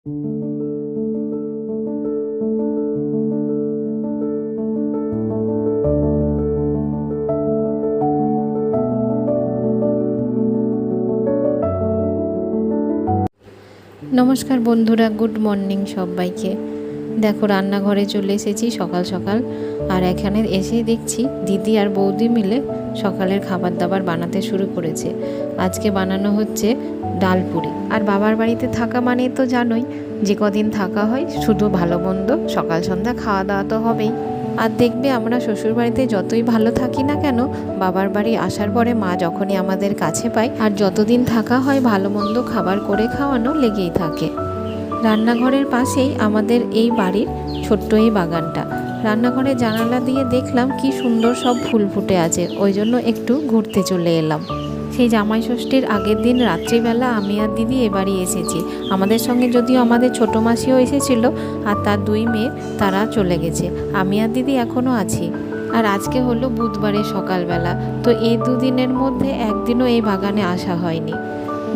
নমস্কার বন্ধুরা, good morning সবাইকে। দেখো, রান্নাঘরে চলে এসেছি সকাল সকাল। আর এখানে এসেই দেখছি দিদি আর বৌদি মিলে সকালের খাবার দাবার বানাতে শুরু করেছে। আজকে বানানো হচ্ছে ডাল পুরি আর বাবার বাড়িতে থাকা মানে তো জানোই, যে কদিন থাকা হয় শুধু ভালো মন্দ, সকাল সন্ধ্যা খাওয়া দাওয়া তো হবেই। আর দেখবে আমরা শ্বশুর বাড়িতে যতই ভালো থাকি না কেন, বাবার বাড়ি আসার পরে মা যখনই আমাদের কাছে পায়, আর যতদিন থাকা হয় ভালো মন্দ খাবার করে খাওয়ানো লেগেই থাকে। রান্নাঘরের পাশেই আমাদের এই বাড়ির ছোট্ট এই বাগানটা। রান্নাঘরের জানালা দিয়ে দেখলাম কি সুন্দর সব ফুল ফুটে আছে, ওই জন্য একটু ঘুরতে চলে এলাম। সেই জামাই ষষ্ঠীর আগের দিন রাত্রিবেলা আমি আর দিদি এ বাড়ি এসেছি। আমাদের সঙ্গে যদিও আমাদের ছোটো মাসিও এসেছিল আর তার দুই মেয়ে, তারা চলে গেছে। আমি আর দিদি এখনও আছি। আর আজকে হলো বুধবারের সকালবেলা। তো এই দুদিনের মধ্যে একদিনও এই বাগানে আসা হয়নি।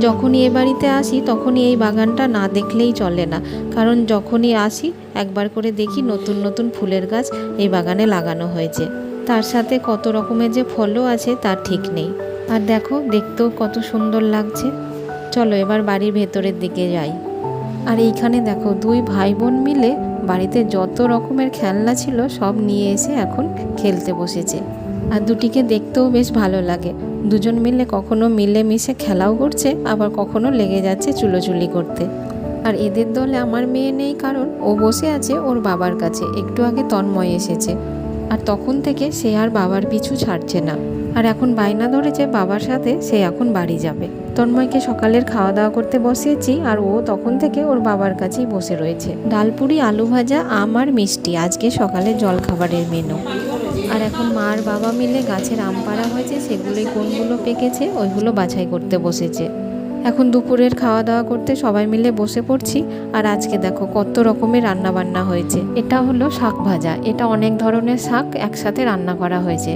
যখনই এ বাড়িতে আসি, তখনই এই বাগানটা না দেখলেই চলে না। কারণ যখনই আসি, একবার করে দেখি নতুন নতুন ফুলের গাছ এই বাগানে লাগানো হয়েছে। তার সাথে কত রকমের যে ফলও আছে, তার ঠিক নেই। আর দেখো, দেখতেও কত সুন্দর লাগছে। চলো এবার বাড়ির ভেতরের দিকে যাই। আর এইখানে দেখো, দুই ভাই বোন মিলে বাড়িতে যত রকমের খেলনা ছিল সব নিয়ে এসে এখন খেলতে বসেছে। আর দুটিকে দেখতেও বেশ ভালো লাগে। দুজন মিলে কখনো মিলে মিশে খেলাও করছে, আবার কখনো লেগে যাচ্ছে চুলোচুলি করতে। আর এদের দলে আমার মেয়ে নেই কারণ ও বসে আছে ওর বাবার কাছে। একটু আগে তন্ময় এসেছে। আর তখন থেকে সে আর বাবার পিছু ছাড়ছে না। আর এখন বায়না ধরেছে বাবার সাথে, সে এখন বাড়ি যাবে। তন্ময়কে সকালের খাওয়া দাওয়া করতে বসিয়েছি আর ও তখন থেকে ওর বাবার কাছেই বসে রয়েছে। ডালপুরি, আলু ভাজা, আম আর মিষ্টি আজকে সকালে জল খাবারের মেনু আর এখন মা আর বাবা মিলে গাছের আম পাড়া হয়েছে, সেগুলোই কোনগুলো পেকেছে, ওইগুলো বাছাই করতে বসেছে। এখন দুপুরের খাওয়া দাওয়া করতে সবাই মিলে বসে পড়ছি, আর আজকে দেখো কত রকমের রান্না বান্না হয়েছে। এটা হলো শাক ভাজা। এটা অনেক ধরনের শাক একসাথে রান্না করা হয়েছে।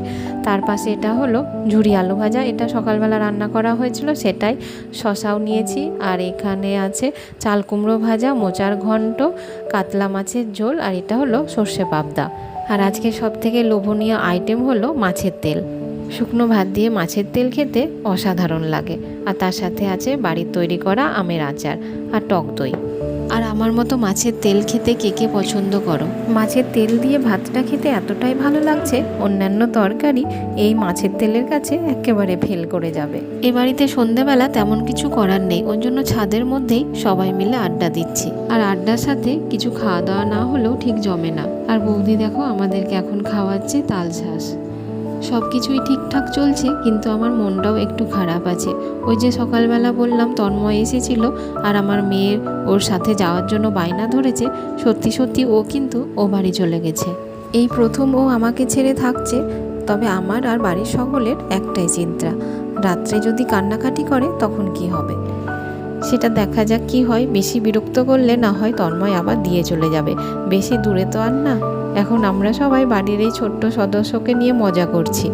তার পাশে এটা হলো ঝুরি আলু ভাজা। এটা সকালবেলা রান্না করা হয়েছিল, সেটাই শশাও নিয়েছি। আর এখানে আছে চাল কুমড়ো ভাজা, মোচার ঘন্ট, কাতলা মাছের ঝোল, আর এটা হলো সর্ষে পাবদা। আর আজকে সব থেকে লোভনীয় আইটেম হলো মাছের তেল। শুকনো ভাত দিয়ে মাছের তেল খেতে অসাধারণ লাগে। আর তার সাথে আছে বাড়ির তৈরি করা আমের আচার আর টক দই। আর আমার মতো মাছের তেল খেতে কে কে পছন্দ করো? মাছের তেল দিয়ে ভাতটা খেতে এতটাই ভালো লাগছে, অন্যান্য তরকারি এই মাছের তেলের কাছে একেবারে ফেল করে যাবে। এ বাড়িতে সন্ধেবেলা তেমন কিছু করার নেই, ওর জন্য ছাদের মধ্যেই সবাই মিলে আড্ডা দিচ্ছি। আর আড্ডার সাথে কিছু খাওয়া দাওয়া না হলেও ঠিক জমে না। আর বৌদি দেখো আমাদেরকে এখন খাওয়াচ্ছে তাল শাঁস। সব কিছুই ঠিকঠাক চলছে, কিন্তু আমার মনটাও একটু খারাপ আছে। ওই যে সকালবেলা বললাম, তন্ময় এসেছিল আর আমার মেয়ের ওর সাথে যাওয়ার জন্য বায়না ধরেছে, সত্যি সত্যি ও কিন্তু ও বাড়ি চলে গেছে। এই প্রথম ও আমাকে ছেড়ে থাকছে, তবে আমার আর বাড়ির সকলের একটাই চিন্তা, রাত্রে যদি কান্নাকাটি করে তখন কি হবে? সেটা দেখা যাক কি হয়, বেশি বিরক্ত করলে না হয় তন্ময় আবার দিয়ে চলে যাবে। বেশি দূরে তো আর না। এখন আমরা সবাই বাড়ির এই ছোট্ট সদস্যকে নিয়ে মজা করছি।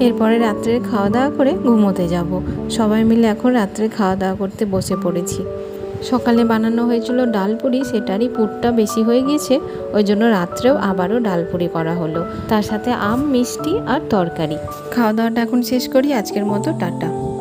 এরপরে রাত্রের খাওয়া দাওয়া করে ঘুমোতে যাব। সবাই মিলে এখন রাত্রে খাওয়া দাওয়া করতে বসে পড়েছি। সকালে বানানো হয়েছিল ডাল পুরি, সেটারই পুরটা বেশি হয়ে গিয়েছে ওই জন্য রাত্রেও আবারও ডাল পুরি করা হলো। তার সাথে আম, মিষ্টি আর তরকারি। খাওয়া দাওয়াটা এখন শেষ করি। আজকের মতো টাটা।